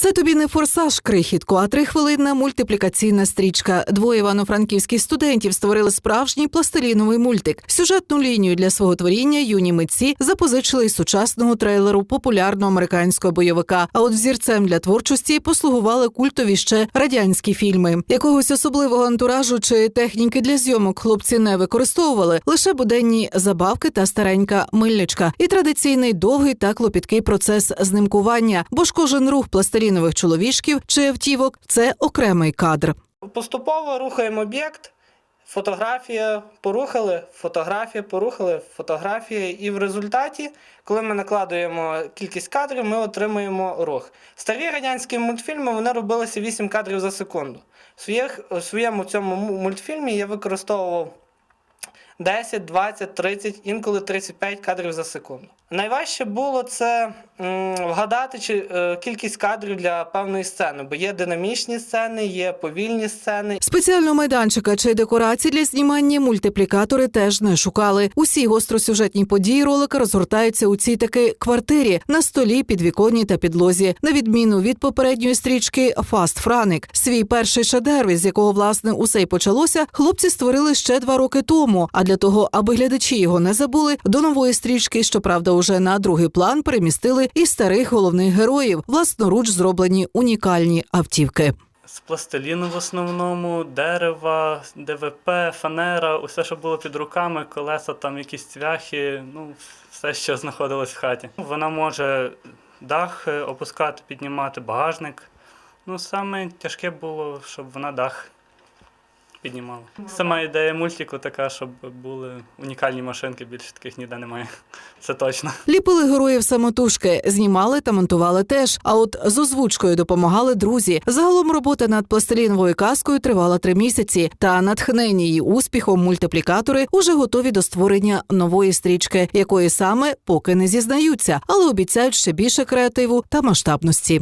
Це тобі не форсаж крихітко, а трихвилинна мультиплікаційна стрічка. Двоє івано-франківських студентів створили справжній пластиліновий мультик. Сюжетну лінію для свого творіння юні митці запозичили із сучасного трейлеру популярного американського бойовика. А от взірцем для творчості послугували культові ще радянські фільми. Якогось особливого антуражу чи техніки для зйомок хлопці не використовували лише буденні забавки та старенька мильничка, і традиційний довгий та клопіткий процес знимкування, бо ж кожен рух пластилінових чоловічків чи автівок це окремий кадр. Поступово рухаємо об'єкт, фотографія порухали, фотографія порухали, фотографія. І в результаті, коли ми накладуємо кількість кадрів, ми отримуємо рух. Старі радянські мультфільми вони робилися 8 кадрів за секунду. В, своєму цьому мультфільмі я використовував 10, 20, 30, інколи 35 кадрів за секунду. Найважче було це вгадати чи, е, кількість кадрів для певної сцени, бо є динамічні сцени, є повільні сцени. Спеціального майданчика чи декорацій для знімання мультиплікатори теж не шукали. Усі гостросюжетні події ролика розгортаються у цій таки квартирі на столі, підвіконні та підлозі. На відміну від попередньої стрічки Фаст Франик. Свій перший шедевр, з якого власне усе й почалося, хлопці створили ще два роки тому. А для того, аби глядачі його не забули, до нової стрічки, щоправда, уже на другий план перемістили і старих головних героїв, власноруч зроблені унікальні автівки. З пластиліну в основному, дерева, ДВП, фанера, усе, що було під руками, колеса, там якісь цвяхи, ну, все, що знаходилось в хаті. Вона може дах е, опускати, піднімати, багажник. Ну, саме тяжке було, щоб вона дах піднімала. Сама ідея мультику така, щоб були унікальні машинки, більше таких ніде немає. Це точно. Ліпили героїв самотужки, знімали та монтували теж. А от з озвучкою допомагали друзі. Загалом робота над пластиліновою казкою тривала три місяці. Та натхнені її успіхом мультиплікатори уже готові до створення нової стрічки, якої саме поки не зізнаються, але обіцяють ще більше креативу та масштабності.